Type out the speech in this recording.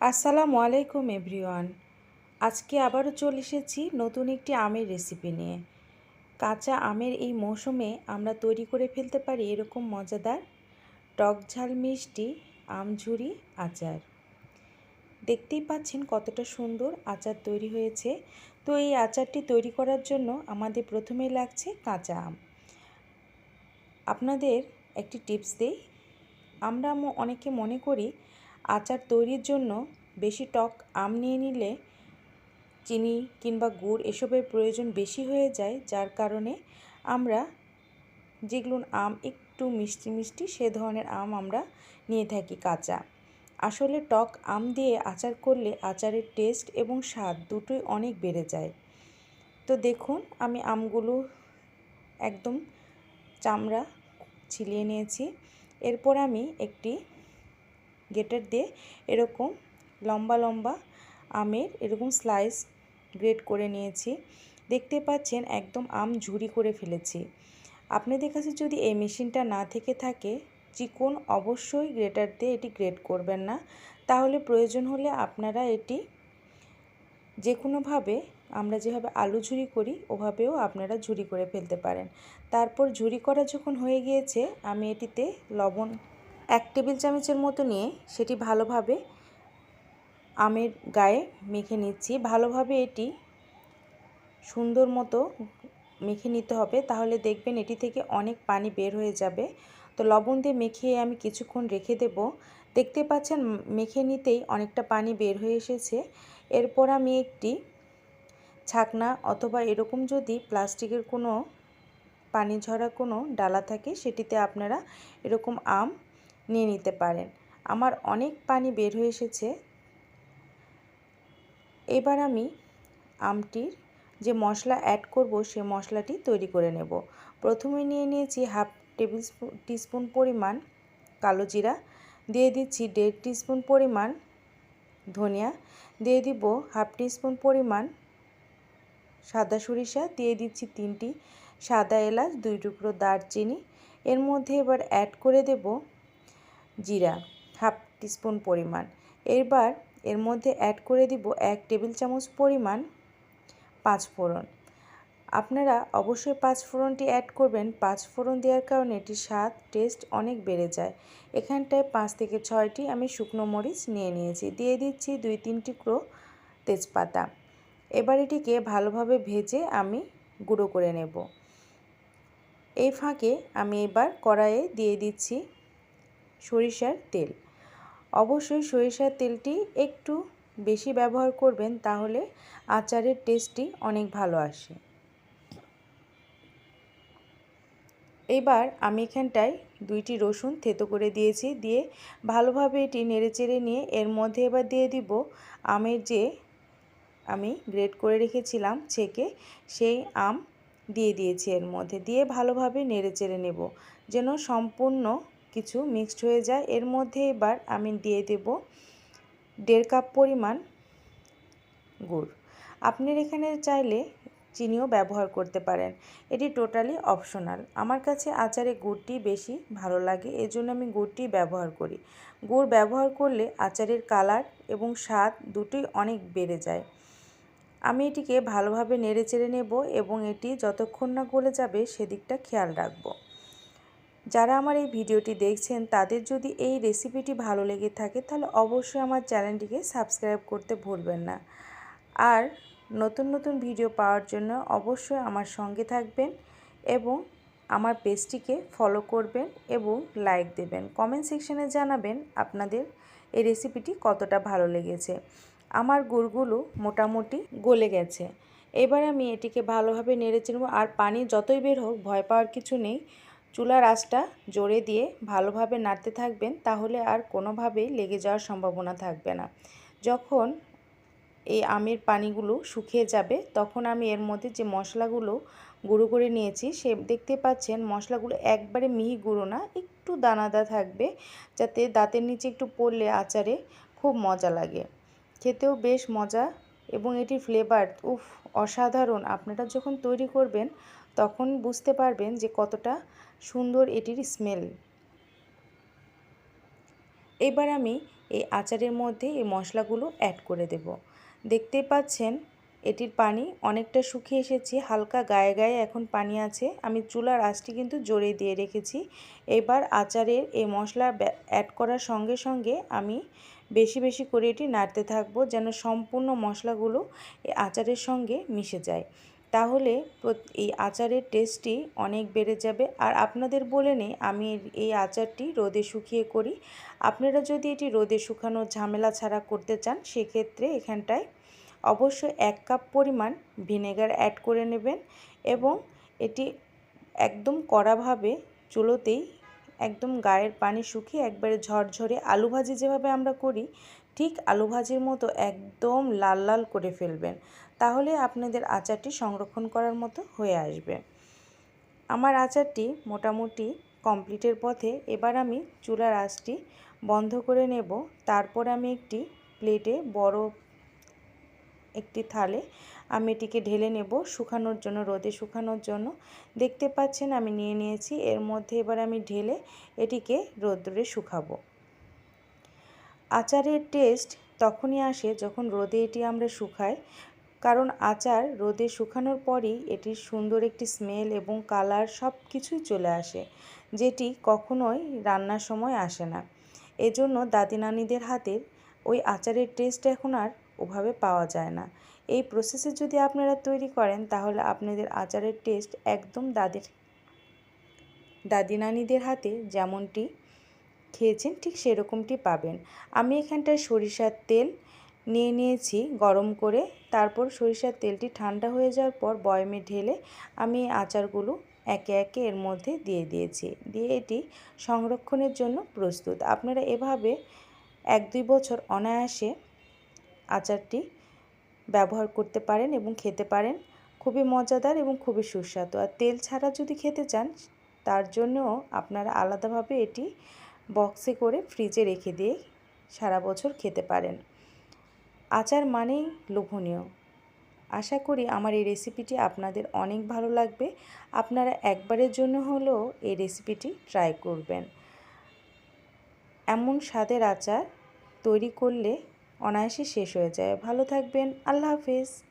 আসসালামু আলাইকুম এভরিওয়ান। আজকে আবারও চলে এসেছি নতুন একটি আমের রেসিপি নিয়ে। কাঁচা আমের এই মৌসুমে আমরা তৈরি করে ফেলতে পারি এরকম মজাদার টক ঝাল মিষ্টি, আমঝুরি, আচার। দেখতেই পাচ্ছেন কতটা সুন্দর আচার তৈরি হয়েছে। তো এই আচারটি তৈরি করার জন্য আমাদের প্রথমেই লাগছে কাঁচা আম। আপনাদের একটি টিপস দিই। আমরা অনেকে মনে করি আচার তৈরির জন্য বেশি টক আম নিয়ে নিলে চিনি কিংবা গুড় এসবের প্রয়োজন বেশি হয়ে যায়, যার কারণে আমরা যেগুলো আম একটু মিষ্টি মিষ্টি সে ধরনের আম আমরা নিয়ে থাকি কাঁচা। আসলে টক আম দিয়ে আচার করলে আচারের টেস্ট এবং স্বাদ দুটোই অনেক বেড়ে যায়। তো দেখুন, আমি আমগুলো একদম চামড়া ছিলিয়ে নিয়েছি। এরপর আমি একটি গেটার দিয়ে এরকম লম্বা লম্বা আমের এরকম স্লাইস গ্রেড করে নিয়েছি। দেখতে পাচ্ছেন একদম আম ঝুরি করে ফেলেছি। আপনাদের কাছে যদি এই মেশিনটা না থেকে থাকে, চিকন অবশ্যই গ্রেটার দিয়ে এটি গ্রেড করবেন না। তাহলে প্রয়োজন হলে আপনারা এটি যে কোনোভাবে আমরা যেভাবে আলু ঝুরি করি, ওভাবেও আপনারা ঝুরি করে ফেলতে পারেন। তারপর ঝুরি করা যখন হয়ে গিয়েছে, আমি এটিতে লবণ এক টেবিল চামচের মতো নিয়ে সেটি ভালোভাবে আমের গায়ে মেখে নিচ্ছি। ভালোভাবে এটি সুন্দর মতো মেখে নিতে হবে। তাহলে দেখবেন এটি থেকে অনেক পানি বের হয়ে যাবে। তো লবণ দিয়ে মেখে আমি কিছুক্ষণ রেখে দেব। দেখতে পাচ্ছেন, মেখে নিতেই অনেকটা পানি বের হয়ে এসেছে। এরপর আমি একটি ছাকনা অথবা এরকম যদি প্লাস্টিকের কোনো পানি ঝরা কোনো ডালা থাকে, সেটিতে আপনারা এরকম আম নিয়ে নিতে পারেন। আমার অনেক পানি বের হয়ে এসেছে। এবার আমি আমটির যে মশলা অ্যাড করব, সে মশলাটি তৈরি করে নেব। প্রথমে নিয়ে নিয়েছি হাফ টেবিল টিস্পুন পরিমাণ কালো জিরা। দিয়ে দিচ্ছি দেড় টিস্পুন পরিমাণ ধনিয়া। দিয়ে দিব হাফ টিস্পুন পরিমাণ সাদা সরিষা। দিয়ে দিচ্ছি তিনটি সাদা এলাচ, দুই টুকরো দারচিনি। এর মধ্যে এবার অ্যাড করে দেব জিরা, হাফ টিস্পুন পরিমাণ। এবার এর মধ্যে অ্যাড করে দিব এক টেবিল চামচ পরিমাণ পাঁচ ফোড়ন। আপনারা অবশ্যই পাঁচ ফোড়নটি অ্যাড করবেন। পাঁচ ফোড়ন দেওয়ার কারণে এটির স্বাদ টেস্ট অনেক বেড়ে যায়। এখানটায় পাঁচ থেকে ছয়টি আমি শুকনো মরিচ নিয়ে নিয়েছি। দিয়ে দিচ্ছি দুই তিন টুকরো তেজপাতা। এবার এটিকে ভালোভাবে ভেজে আমি গুঁড়ো করে নেব। এই ফাঁকে আমি এবার কড়াইয়ে দিয়ে দিচ্ছি সরিষার তেল। অবশ্যই সরিষার তেলটি একটু বেশি ব্যবহার করবেন, তাহলে আচারের টেস্টটি অনেক ভালো আসে। এবার আমি এখানটায় দুইটি রসুন থেতো করে দিয়েছি, দিয়ে ভালোভাবে এটি নেড়েচেড়ে নিয়ে এর মধ্যে এবার দিয়ে দিব আমের যে আমি গ্রেড করে রেখেছিলাম ছেঁকে, সেই আম দিয়ে দিয়েছি এর মধ্যে। দিয়ে ভালোভাবে নেড়েচেড়ে নেব, যেন সম্পূর্ণ কিছু মিক্সড হয়ে যায়। এর মধ্যে এবার আমি দিয়ে দেব দেড় কাপ পরিমাণ গুড়। আপনার এখানে চাইলে চিনিও ব্যবহার করতে পারেন। এটি টোটালি অপশনাল আমার কাছে আচারে গুড়টি বেশি ভালো লাগে, এজন্য আমি গুড়টি ব্যবহার করি। গুড় ব্যবহার করলে আচারের কালার এবং স্বাদ দুটোই অনেক বেড়ে যায়। আমি এটিকে ভালোভাবে নেড়ে চেড়ে নেব এবং এটি যতক্ষণ না গলে যাবে সেদিকটা খেয়াল রাখব। যারা আমার এই ভিডিওটি দেখছেন, তাদের যদি এই রেসিপিটি ভালো লেগে থাকে, তাহলে অবশ্যই আমার চ্যানেলটিকে সাবস্ক্রাইব করতে ভুলবেন না। আর নতুন নতুন ভিডিও পাওয়ার জন্য অবশ্যই আমার সঙ্গে থাকবেন এবং আমার পেজটিকে ফলো করবেন এবং লাইক দেবেন। কমেন্ট সেকশনে জানাবেন আপনাদের এই রেসিপিটি কতটা ভালো লেগেছে। আমার গুড়গুলো মোটামুটি গলে গেছে। এবার আমি এটিকে ভালোভাবে নেড়ে চিনব আর পানি যতই বের হোক, ভয় পাওয়ার কিছু নেই। চুলার আঁচটা জোরে দিয়ে ভালোভাবে নাড়তে থাকবেন, তাহলে আর কোনোভাবেই লেগে যাওয়ার সম্ভাবনা থাকবে না। যখন এই আমের পানিগুলো শুকিয়ে যাবে, তখন আমি এর মধ্যে যে মশলাগুলো গুঁড়ো করে নিয়েছি, সে দেখতে পাচ্ছেন মশলাগুলো একবারে মিহি গুঁড়ো না, একটু দানাদা থাকবে, যাতে দাঁতের নিচে একটু পড়লে আচারে খুব মজা লাগে। খেতেও বেশ মজা এবং এটির ফ্লেভার উফ, অসাধারণ। আপনারা যখন তৈরি করবেন তখন বুঝতে পারবেন যে কতটা সুন্দর এটির স্মেল। এবার আমি এই আচারের মধ্যে এই মশলাগুলো অ্যাড করে দেব। দেখতে পাচ্ছেন, এটির পানি অনেকটা শুকিয়ে এসেছে, হালকা গায়ে গায়ে এখন পানি আছে। আমি চুলার আঁচটি কিন্তু জোরে দিয়ে রেখেছি। এবার আচারের এই মশলা অ্যাড করার সঙ্গে সঙ্গে আমি বেশি বেশি করে এটি নাড়তে থাকব যেন সম্পূর্ণ মশলাগুলো এই আচারের সঙ্গে মিশে যায়। তাহলে এই আচারের টেস্টটি অনেক বেড়ে যাবে। আর আপনাদের বলে নেই, আমি এই আচারটি রোদে শুকিয়ে করি। আপনারা যদি এটি রোদে শুকানোর ঝামেলা ছাড়া করতে চান, সেক্ষেত্রে এখানটায় অবশ্যই এক কাপ পরিমাণ ভিনেগার অ্যাড করে নেবেন এবং এটি একদম কড়াভাবে চুলোতেই একদম গায়ের পানি শুকিয়ে একবারে ঝরঝরে আলু ভাজি যেভাবে আমরা করি ঠিক আলু ভাজির মতো একদম লাল লাল করে ফেলবেন। তাহলে আপনাদের আচারটি সংরক্ষণ করার মতো হয়ে আসবে। আমার আচারটি মোটামুটি কমপ্লিটের পথে এবার আমি চুলার আঁচটি বন্ধ করে নেব। তারপর আমি একটি প্লেটে বড় একটি থালে আমি এটিকে ঢেলে নেব শুকানোর জন্য, রোদে শুকানোর জন্য। দেখতে পাচ্ছেন আমি নিয়ে নিয়েছি। এর মধ্যে এবার আমি ঢেলে এটিকে রোদ্রে শুকাবো। আচারের টেস্ট তখনই আসে যখন রোদে এটি আমরা শুকাই, কারণ আচার রোদে শুকানোর পরই এটির সুন্দর একটি স্মেল এবং কালার সব কিছুই চলে আসে, যেটি কখনোই রান্নার সময় আসে না। এজন্য দাদি নানিদের হাতের ওই আচারের টেস্ট এখন আর ওভাবে পাওয়া যায় না। এই প্রসেসে যদি আপনারা তৈরি করেন, তাহলে আপনাদের আচারের টেস্ট একদম দাদির দাদি নানিদের হাতে যেমনটি খেয়েছেন, ঠিক সেরকমটি পাবেন। আমি এখানটায় সরিষার তেল নিয়ে নিয়েছি গরম করে। তারপর সরিষার তেলটি ঠান্ডা হয়ে যাওয়ার পর বয়মে ঢেলে আমি আচারগুলো একে একে এর মধ্যে দিয়ে দিয়েছি। দিয়ে এটি সংরক্ষণের জন্য প্রস্তুত। আপনারা এভাবে এক দুই বছর অনায়াসে আচারটি ব্যবহার করতে পারেন এবং খেতে পারেন। খুবই মজাদার এবং খুবই সুস্বাদু। আর তেল ছাড়া যদি খেতে চান, তার জন্যও আপনারা আলাদাভাবে এটি বক্সে করে ফ্রিজে রেখে দিয়ে সারা বছর খেতে পারেন। আচার মানেই লোভনীয়। আশা করি আমার এই রেসিপিটি আপনাদের অনেক ভালো লাগবে। আপনারা একবারের জন্য হলেও এই রেসিপিটি ট্রাই করবেন। এমন স্বাদের আচার তৈরি করলে অনায়াসে শেষ হয়ে যায়। ভালো থাকবেন। আল্লাহ হাফিজ।